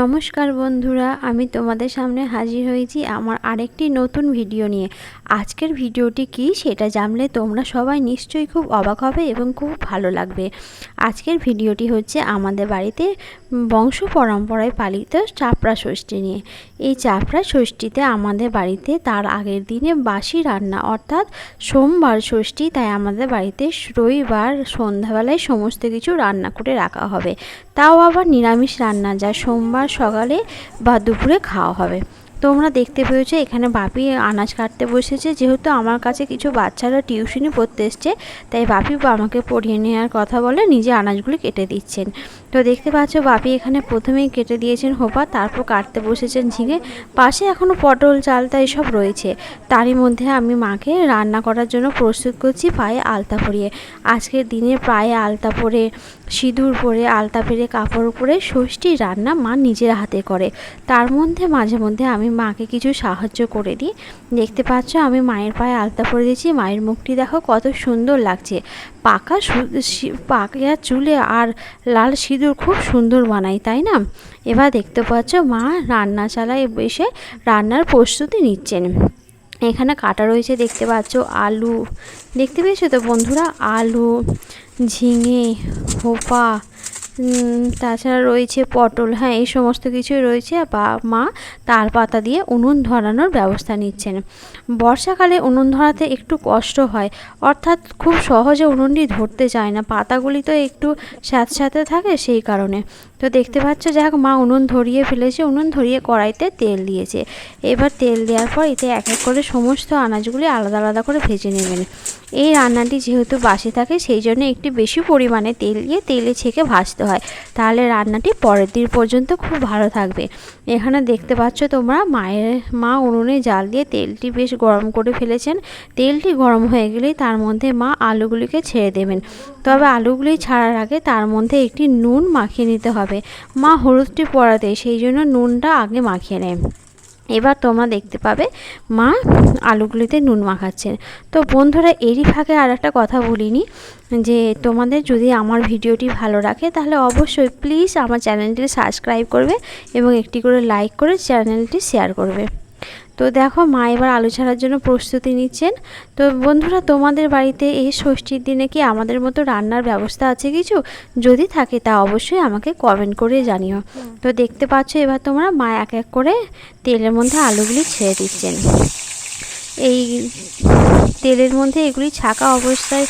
নমস্কার বন্ধুরা, আমি তোমাদের সামনে হাজির হয়েছি আমার আরেকটি নতুন ভিডিও নিয়ে। আজকের ভিডিওটি কি সেটা জানলে তোমরা সবাই নিশ্চয়ই খুব অবাক হবে এবং খুব ভালো লাগবে। আজকের ভিডিওটি হচ্ছে আমাদের বাড়িতে বংশ পরম্পরায় পালিত চাপড়া ষষ্ঠী নিয়ে। এই চাপড়া ষষ্ঠীতে আমাদের বাড়িতে তার আগের দিনে বাসি রান্না অর্থাৎ সোমবার ষষ্ঠী, তাই আমাদের বাড়িতে রবিবার সন্ধ্যাবেলায় সমস্ত কিছু রান্না করে রাখা হবে। তাও আবার নিরামিষ রান্না, যা সোমবার সকালে বা দুপুরে খাওয়া হবে। তোমরা দেখতে পেয়েছ, এখানে বাপি আনাজ কাটতে বসেছে। যেহেতু আমার কাছে কিছু বাচ্চারা টিউশনি পড়তে এসছে, তাই বাপি আমাকে পড়িয়ে নেওয়ার কথা বলে নিজে আনাজগুলি কেটে দিচ্ছেন। তো দেখতে পাচ্ছ, বাপি এখানে প্রথমেই কেটে দিয়েছেন হোপা, তারপর কাটতে বসেছেন ঝিঙে। পাশে এখনও পটল চালতা এসব রয়েছে। তারই মধ্যে আমি মাকে রান্না করার জন্য প্রস্তুত করছি পায়ে আলতা পরিয়ে। আজকের দিনে পায়ে আলতা পরে, সিঁদুর পরে, আলতা পেরে, কাপড় পরে ষষ্ঠী রান্না মা নিজের হাতে করে। তার মধ্যে, মাঝে মধ্যে আমি মাকে কিছু সাহায্য করে দিই। দেখতে পাচ্ছ, আমি মায়ের পায়ে আলতা পরে দিয়েছি। মায়ের মুখটি দেখো কত সুন্দর লাগছে। পাকা পাকা চুলে আর লাল সিঁদুর খুব সুন্দর বানাই, তাই না? এবার দেখতে পাচ্ছ, মা রান্না চালায় বসে রান্নার প্রস্তুতি নিচ্ছেন। এখানে কাটা রয়েছে, দেখতে পাচ্ছ, আলু। দেখতে পেয়েছ তো বন্ধুরা? আলু, ঝিঙে হোপা তাছাড়া রয়েছে পটল হ্যাঁ এই সমস্ত কিছুই রয়েছে। বা মা তার পাতা দিয়ে উনুন ধরানোর ব্যবস্থা নিচ্ছেন। বর্ষাকালে উনুন ধরাতে একটু কষ্ট হয়। অর্থাৎ খুব সহজে উনুনটি ধরতে চায় না। পাতাগুলি তো একটু স্যাঁতস্যাঁতে থাকে সেই কারণে। তো দেখতে পাচ্ছ যাক মা উনুন ধরিয়ে ফেলেছে, উনুন ধরিয়ে কড়াইতে তেল দিয়েছে। এবার তেল দেওয়ার পর এতে এক এক করে সমস্ত আনাজগুলি আলাদা আলাদা করে ভেজে নেবেন। এই রান্নাটি যেহেতু বাসে থাকে, সেই জন্য একটি বেশি পরিমাণে তেল দিয়ে তেলে ছেঁকে ভাজতে হয়। তাহলে রান্নাটি পরের দিন পর্যন্ত খুব ভালো থাকবে। এখানে দেখতে পাচ্ছ তোমরা মায়ের, মা উনুনে জাল দিয়ে তেলটি বেশ গরম করে ফেলেছেন। তেলটি গরম হয়ে গেলেই তার মধ্যে মা আলুগুলিকে ছেড়ে দেবেন। তবে আলুগুলি ছাড়ার আগে তার মধ্যে একটি নুন মাখিয়ে নিতে হবে। মা হলুদটি পড়াতে সেই জন্য নুনটা আগে মাখিয়ে নেয়। এবার তোমরা দেখতে পাবে, মা আলুগুলিতে নুন মাখাচ্ছেন। তো বন্ধুরা, এরই ফাঁকে আর একটা কথা বলিনি, যে তোমাদের যদি আমার ভিডিওটি ভালো রাখে, তাহলে অবশ্যই প্লিজ আমার চ্যানেলটি সাবস্ক্রাইব করবে এবং একটি করে লাইক করে চ্যানেলটি শেয়ার করবে। তো দেখো মা এবার আলু ছাড়ার জন্য প্রস্তুতি নিচ্ছেন। তো বন্ধুরা, তোমাদের বাড়িতে এই ষষ্ঠীর দিনে কি আমাদের মতো রান্নার ব্যবস্থা আছে কিছু? যদি থাকে তা অবশ্যই আমাকে কমেন্ট করে জানিও। তো দেখতে পাচ্ছ এবার তোমরা মা এক এক করে তেলের মধ্যে আলুগুলি ছেড়ে দিচ্ছেন। এই তেলের মধ্যে এগুলি ছাকা অবস্থায়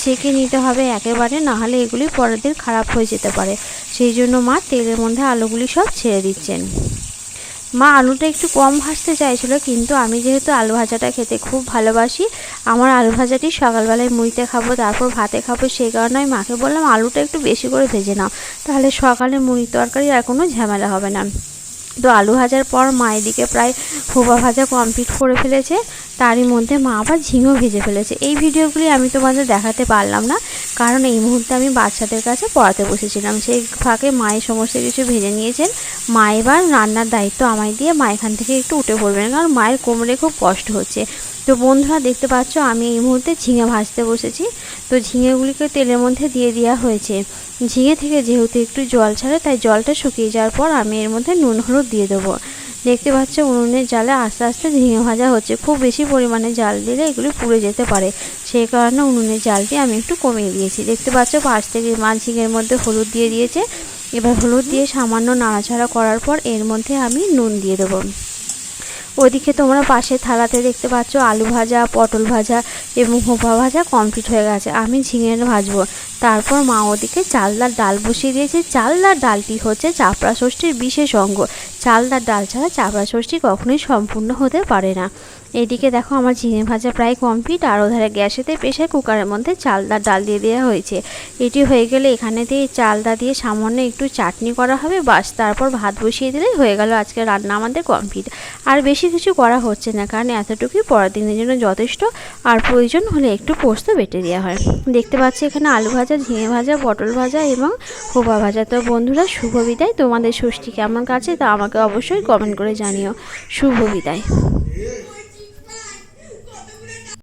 ছেঁকে নিতে হবে একেবারে, নাহলে এগুলি পরের দিন খারাপ হয়ে যেতে পারে। সেই জন্য মা তেলের মধ্যে আলুগুলি সব ছেড়ে দিচ্ছেন। মা আলুটা একটু কম ভাজতে চাইছিল, কিন্তু আমি যেহেতু আলু ভাজাটা খেতে খুব ভালোবাসি, আমার আলু ভাজাটি সকালবেলায় মুড়িতে খাব, তারপর ভাতে খাব, সেই কারণে আমি মাকে বললাম, আলুটা একটু বেশি করে ভেজে নাও। তাহলে সকালে মুড়ি তরকারি আর কোনো ঝামেলা হবে না। তো আলু ভাজার পর মা এদিকে প্রায় হোবা ভাজা কমপ্লিট করে ফেলেছে, তারই মধ্যে মা আবার ঝিঙেও ভেজে ফেলেছে। এই ভিডিওগুলি আমি তোমাদের দেখাতে পারলাম না, কারণ এই মুহূর্তে আমি বাচ্চাদের কাছে পড়াতে বসেছিলাম। সেই ফাঁকে মায়ের সমস্ত কিছু ভেজে নিয়েছেন মা এবার রান্নার দায়িত্ব আমায় দিয়ে মা এখান থেকে একটু উঠে পড়বেন, কারণ মায়ের কোমরে খুব কষ্ট হচ্ছে। তো বন্ধুরা, দেখতে পাচ্ছ, আমি এই মুহূর্তে ঝিঙে ভাজতে বসেছি। তো ঝিঙেগুলিকে তেলের মধ্যে দিয়ে দেওয়া হয়েছে। ঝিঙে থেকে যেহেতু একটু জল ছাড়ে, তাই জলটা শুকিয়ে যাওয়ার পর আমি এর মধ্যে নুন, হলুদ দিয়ে দেবো। দেখতে পাচ্ছ, উনুনের জালে আস্তে আস্তে ঝিঙে ভাজা হচ্ছে। খুব বেশি পরিমাণে জাল দিলে এগুলি পুড়ে যেতে পারে। সেই কারণে উনুনের জালটি আমি একটু কমিয়ে দিয়েছি। দেখতে পাচ্ছ পাশ থেকে মাছ ঝিঙের মধ্যে হলুদ দিয়ে দিয়েছে। এবার হলুদ দিয়ে সামান্য নাড়াচাড়া করার পর এর মধ্যে আমি নুন দিয়ে দেবো। ওদিকে তোমরা পাশে থালাতে দেখতে পাচ্ছ আলু ভাজা, পটল ভাজা এবং হোপা ভাজা কমপ্লিট হয়ে গেছে। আমি ঝিঙে ভাজবো। তারপর মা ওদিকে চালদার ডাল বসিয়ে দিয়েছে। চালদার ডালটি হচ্ছে চাপড়া ষষ্ঠীর বিশেষ অঙ্গ। চালদার ডাল ছাড়া চাপড়া ষষ্ঠী কখনোই সম্পূর্ণ হতে পারে না। এদিকে দেখো আমার ঝিঙে ভাজা প্রায় কমপ্লিট আর ওধারে গ্যাসেতে প্রেশার কুকারের মধ্যে চালদার ডাল দিয়ে দেওয়া হয়েছে। এটি হয়ে গেলে এখানে দিয়ে চালদা দিয়ে সামান্য একটু চাটনি করা হবে। বাস, তারপর ভাত বসিয়ে দিলেই হয়ে গেল আজকে রান্না আমাদের কমপ্লিট আর বেশি কিছু করা হচ্ছে না, কারণ এতটুকুই পরের দিনের জন্য যথেষ্ট। আর প্রয়োজন হলে একটু পোস্ত বেটে দেওয়া হয়। দেখতে পাচ্ছি এখানে আলু ভাজা, ঝিঙে ভাজা, পটল ভাজা এবং খোপা ভাজা। তো বন্ধুরা, শুভ বিদায়। তোমাদের ষষ্ঠী কেমন কাছে তা আমাকে অবশ্যই কমেন্ট করে জানিও। শুভ বিদায়।